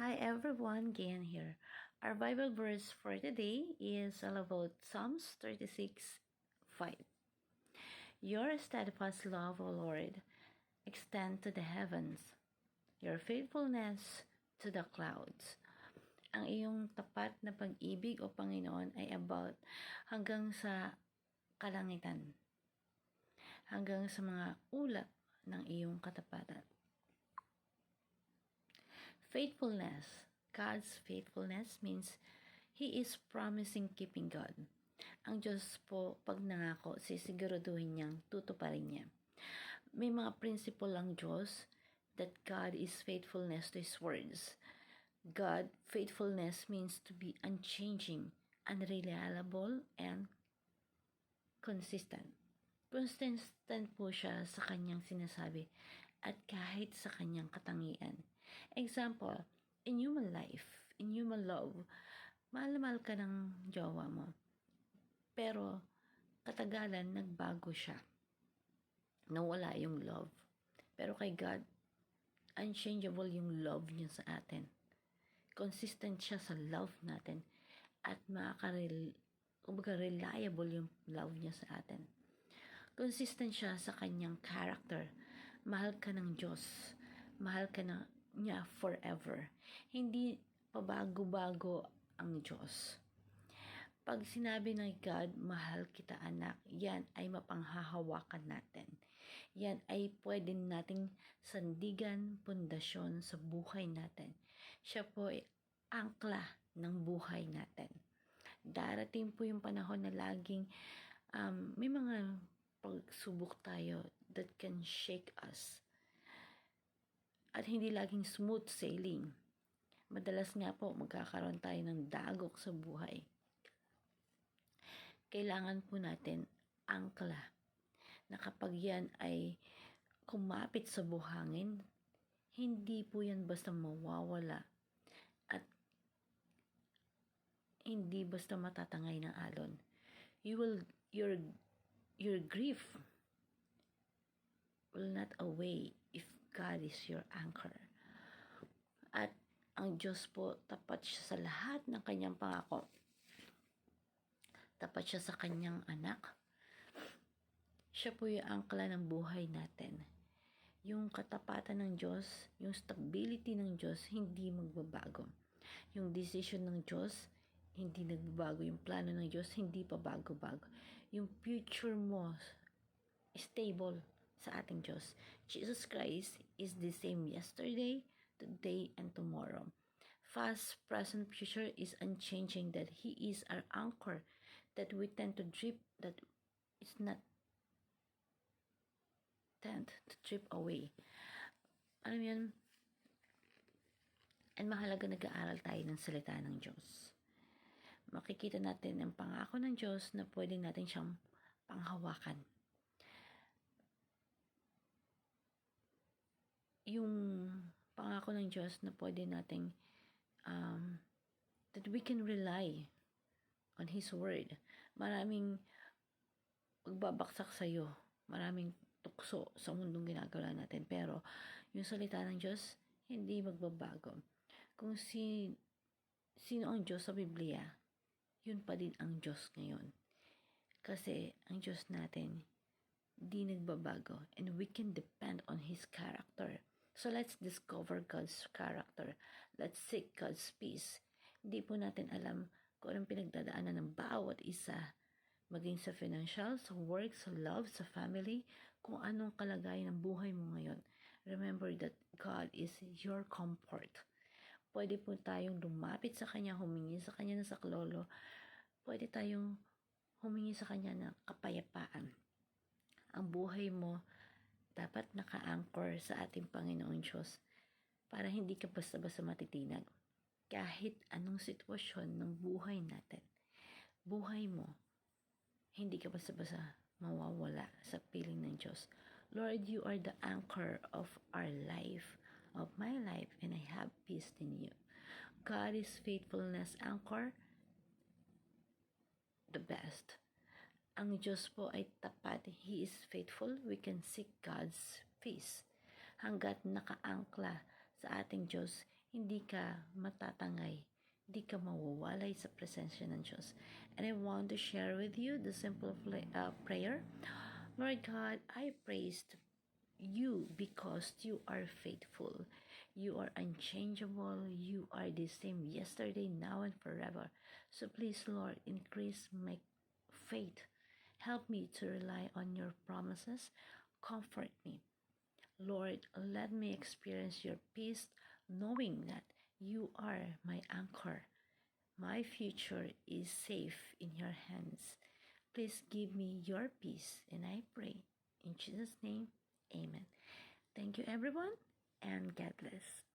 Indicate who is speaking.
Speaker 1: Hi everyone, Gian here. Our Bible verse for today is all about Psalms 36 5. Your steadfast love, O Lord, extend to the heavens, your faithfulness to the clouds. Ang iyong tapat na pag-ibig o Panginoon ay about hanggang sa kalangitan, hanggang sa mga ulap ng iyong katapatan. Faithfulness. God's faithfulness means He is promising keeping God. Ang Diyos po, pag nangako, sisiguraduhin niyang tutuparin niya. May mga principle ang Diyos that God is faithfulness to His words. God, faithfulness means to be unchanging, unreliable, and consistent. Consistent po siya sa kanyang sinasabi at kahit sa kanyang katangian. Example, in human life, in human love, mahal-mahal ka ng jowa mo. Pero, katagalan, nagbago siya. Nawala yung love. Pero kay God, unchangeable yung love niya sa atin. Consistent siya sa love natin. At makaka-reliable yung love niya sa atin. Consistent siya sa kanyang character. Mahal ka ng Diyos. Mahal ka na niya forever. Hindi pabago-bago ang Diyos. Pag sinabi ng God, mahal kita anak, yan ay mapanghahawakan natin. Yan ay pwede nating sandigan, pundasyon sa buhay natin. Siya po ay angkla ng buhay natin. Darating po yung panahon na laging um, may mga pagsubok tayo that can shake us. At hindi laging smooth sailing. Madalas nga po magkakaroon tayo ng dagok sa buhay. Kailangan po natin angkla na kapag yan ay kumapit sa buhangin, hindi po yan basta mawawala at hindi basta matatangay ng alon. You will, your your grief will not away God is your anchor. At ang Diyos po, tapat siya sa lahat ng kanyang pangako. Tapat siya sa kanyang anak. Siya po yung angkla ng buhay natin. Yung katapatan ng Diyos, yung stability ng Diyos, hindi magbabago. Yung decision ng Diyos, hindi nagbabago. Yung plano ng Diyos, hindi pa bago-bago. Yung future mo, stable sa ating Diyos. Jesus Christ is the same yesterday, today, and tomorrow. Past, present, future is unchanging that He is our anchor that we tend to drip, that is not tend to drip away. Alam yan, and mahalaga nag-aaral tayo ng salita ng Diyos makikita natin ang pangako ng Diyos na pwede natin siyang panghawakan. Yung pangako ng Diyos na pwede nating um, that we can rely on His Word. Maraming magbabaksak sa iyo. Maraming tukso sa mundong ginagawa natin. Pero yung salita ng Diyos, hindi magbabago. Kung si, sino ang Diyos sa Biblia, yun pa din ang Diyos ngayon. Kasi ang Diyos natin, di nagbabago and we can depend on His. So let's discover God's character. Let's seek God's peace. Hindi po natin alam kung anong pinagdadaanan ng bawat isa maging sa financial, sa work, sa love, sa family, kung anong kalagayan ng buhay mo ngayon. Remember that God is your comfort. Pwede po tayong lumapit sa Kanya, humingi sa Kanya ng saklolo. Pwede tayong humingi sa Kanya ng kapayapaan. Ang buhay mo dapat naka-anchor sa ating Panginoong Diyos para hindi ka basta-basta matitinag. Kahit anong sitwasyon ng buhay natin, buhay mo, hindi ka basta-basta mawawala sa piling ng Diyos. Lord, you are the anchor of our life of my life and I have peace in you. God is faithfulness anchor, the best. Ang Diyos po ay tapat. He is faithful. We can seek God's peace. Hanggat nakaangkla sa ating Diyos, hindi ka matatangay, hindi ka mawawalay sa presensya ng Diyos. And I want to share with you the simple uh, prayer. Lord God, I praise you because you are faithful. You are unchangeable. You are the same yesterday, now, and forever. So please, Lord, increase my faith. Help me to rely on your promises. Comfort me. Lord, let me experience your peace, knowing that you are my anchor. My future is safe in your hands. Please give me your peace, and I pray in Jesus' name, Amen. Thank you, everyone, and God bless.